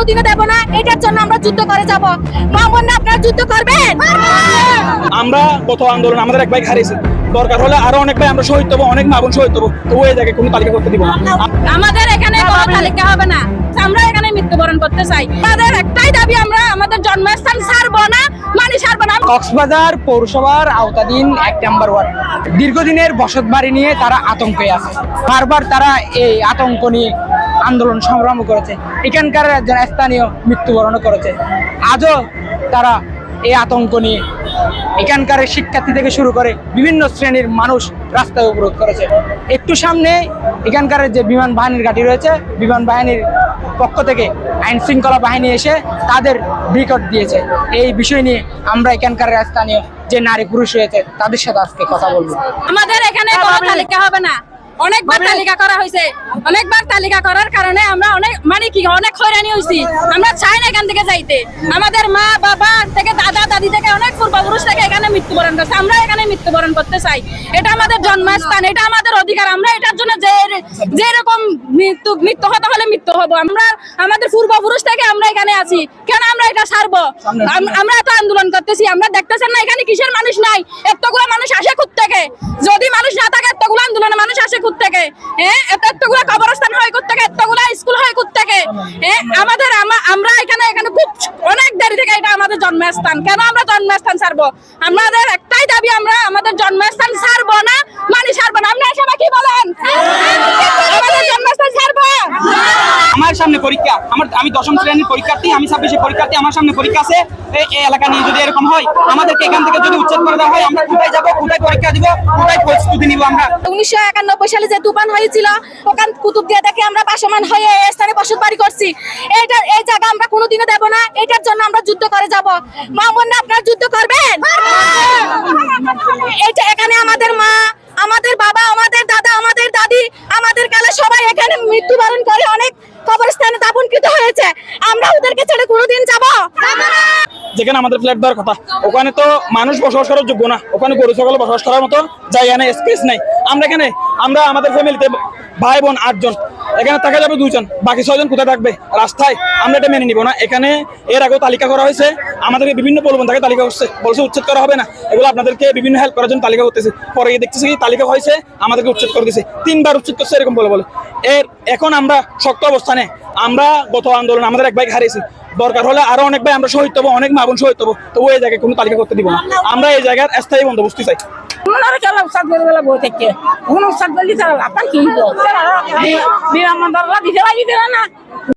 কোনোদিনও দেব না এটার জন্য আমরা যুদ্ধ করে যাব। মা আপনারা যুদ্ধ করবেন? আমরা আন্দোলন আমাদের এক ভাই হারিয়েছে। দরকার হলে আরও অনেক ভাই আমরা শহীদ হব অনেক মা বোন শহীদ হব। তো ওই জায়গায় কোনো তালিকা করতে দিব না। আমাদের এখানে কোনো তালিকা হবে না। আমরা এখানে মৃত্যুবরণ করতে চাই। আমাদের একটাই দাবি আমরা আমাদের জন্মস্থান ছাড়বো না মানে ছাড়বো না। কক্সবাজার পৌরসভার আওতাধীন এক নম্বর ওয়ার্ড। দীর্ঘদিনের বসত বাড়ি নিয়ে তারা আতঙ্কে আছে। বারবার তারা এই আতঙ্ক নিয়ে আন্দোলন সংগ্রাম করেছে। এখানকার একজন স্থানীয় মৃত্যুবরণ করেছে। আজও তারা এই আতঙ্ক নিয়ে এখানকার শিক্ষার্থী থেকে শুরু করে বিভিন্ন শ্রেণির মানুষ রাস্তায় অবরোধ করেছে। একটু সামনে এখানকার যে বিমান বাহিনীর ঘাঁটি রয়েছে বিমান বাহিনীর পক্ষ থেকে আইন শৃঙ্খলা বাহিনী এসে তাদের বিকট দিয়েছে। এই বিষয় নিয়ে আমরা এখানকার স্থানীয় যে নারী পুরুষ রয়েছে তাদের সাথে আজকে কথা বলব। আমাদের এখানে কোনো তালিকা হবে না। অনেকবার তালিকা করা হয়েছে। অনেকবার তালিকা করার কারণে আমরা অনেক মানে কি অনেক হয়রানি হয়েছি। আমরা চাই না এখান থেকে যাইতে। আমাদের মা বাবা থেকে দাদা দাদি থেকে অনেক পূর্বপুরুষ থেকে এখানে মৃত্যুবরণ করছে। আমরা এখানে মৃত্যুবরণ করতে চাই। এটা আমাদের জন্মস্থান এটা আমাদের অধিকার। আমরা এটার জন্য যে যেরকম মৃত্যু মৃত্যু হতে হলে মৃত্যু হব। আমরা আমাদের পূর্বপুরুষ থেকে আমরা এখানে আছি। কেন আমরা এটা সারবো? আমরা এত আন্দোলন করতেছি। আমরা দেখতেছেন না এখানে কিসের মানুষ নাই? এতগুলো মানুষ আসে খুদ থেকে যদি মানুষ না থাকে এতগুলো আন্দোলনে মানুষ আসে খুদ থেকে হ্যাঁ এত এতগুলো কবরস্থান হয় খুদ স্কুল হয় থেকে আমাদের আমরা এখানে এখানে খুব অনেক দেরি থেকে এটা আমাদের জন্মস্থান। কেন আমরা জন্মস্থান ছাড়বো? আমাদের একটাই দাবি, আমরা, আমাদের জন্মস্থান ছাড়বো না মানে ছাড়বো না। আপনারা সবাই কি বলেন আমাদের জন্মস্থান ছাড়বো আমার সামনে পরীক্ষা আমার আমি দশম শ্রেণির পরীক্ষার্থী আমি ছাব্বিশে পরীক্ষার্থী আমার সামনে পরীক্ষা আছে। এই এলাকা নিয়ে যদি এরকম হয় আমাদেরকে এখান থেকে যদি উচ্ছেদ করে দেওয়া হয় আমরা কোথায় যাব কোথায় পরীক্ষা দিব কোথায় প্রস্তুতি নিব আমরা? উনিশশো একানব্বই সালে যে তুফান হয়েছিল ওখান কুতুব দিয়ে দেখে আমরা বাসমান হয়ে এই স্থানে বসত বাড়ি করছি। এইটা এই জায়গা আমরা কোনোদিনও দেব না এটার জন্য আমরা যুদ্ধ করে যাব। মা বোন আপনারা যুদ্ধ করবেন? এইটা এখানে আমাদের মা আমাদের বাবা আমাদের দাদা আমাদের দাদি আমাদের কালে সবাই এখানে মৃত্যুবরণ করে অনেক কবরস্থানে দাপনকৃত হয়েছে, আমরা ওদেরকে ছেড়ে কোনোদিন যাব। যেখানে আমাদের ফ্ল্যাট দেওয়ার কথা। ওখানে তো মানুষ বসবাস করার যোগ্য না। ওখানে গরু, ছাগল বসবাস করার মতো জায়গা নেই স্পেস নেই। আমরা এখানে, আমরা আমাদের ফ্যামিলিতে ভাই, বোন, আটজন। এখানে থাকা যাবে দুইজন। বাকি ছয়জন কোথায় থাকবে? রাস্তায়। আমরা এটা মেনে নিব না। এখানে এর আগেও তালিকা করা হয়েছে। আমাদেরকে বিভিন্ন প্রলোভন থেকে, তালিকা করছে বলছে উচ্ছেদ করা হবে না। এগুলো আপনাদেরকে বিভিন্ন হেল্প করার জন্য তালিকা করতেছে। পরে দেখতেছি কি তালিকা হয়েছে, আমাদেরকে উচ্ছেদ করে দিয়েছে তিনবার উচ্ছেদ করছে, এরকম বলে বলে। এর এখন আমরা শক্ত অবস্থানে, আমরা গত আন্দোলন আমাদের এক ভাই হারিয়েছি। দরকার হলে আরও অনেক ভাই আমরা শহীদ হব, অনেক মা বোন শহীদ হব। তো ওই জায়গায় কোনো তালিকা করতে দিব না। আমরা এই জায়গার স্থায়ী বন্দোবস্ত চাই। ওনারা চলো করে গেলে বই থেকে। উৎসাদ করলি তারা আপনার কি বিরাম দিতে লাগিয়ে দিল না।